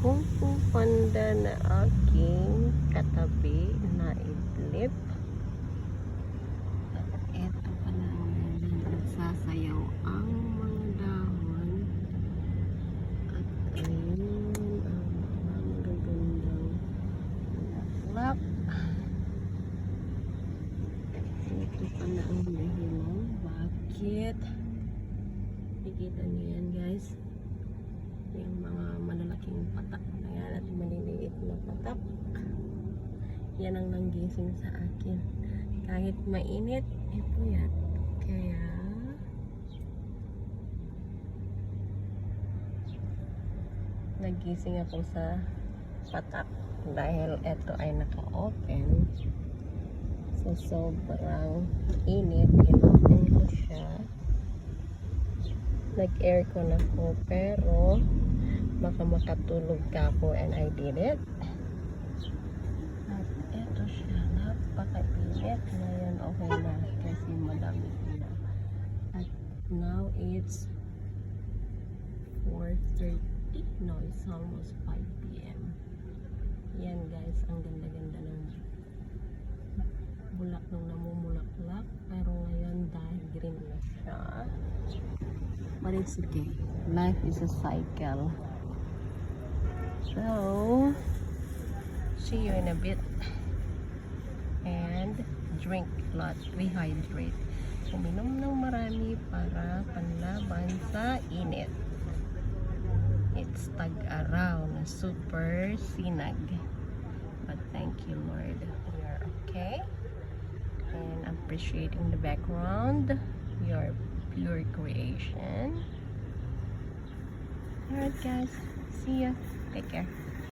Kung Fu Panda na aking katabi na idlip. Eto pala ang nagsasayaw ang mga dahon. At ayun ang mga magagandang bulaklak. Ito pala ang dahilan. Bakit? Nakikita niyo yan guys. Yung mga malalaking patak na yan at maliliit na patak. Yan ang nanggising sa akin. Kahit mainit, ito yan. Kaya, nagising ako sa patak dahil ito ay naka-open. So, sobrang init. Inopen ko siya. Nag-aircon ako, pero baka makatulog ka ako and I did it. Napaka-init. Ngayon, okay na kasi malamig na. At now it's 4.30. No, it's almost 5 p.m. Yan guys, ang ganda-ganda ng bulak nung namumulaklak. Pero ngayon dahil green na siya. But it's okay. Life is a cycle. So, see you in a bit. Drink a lot. Rehydrate. Uminom ng marami para panlaban sa init. It's tag-araw na super sinag. But thank you, Lord. We are okay. And appreciating the background. Your pure creation. Alright, guys. See ya. Take care.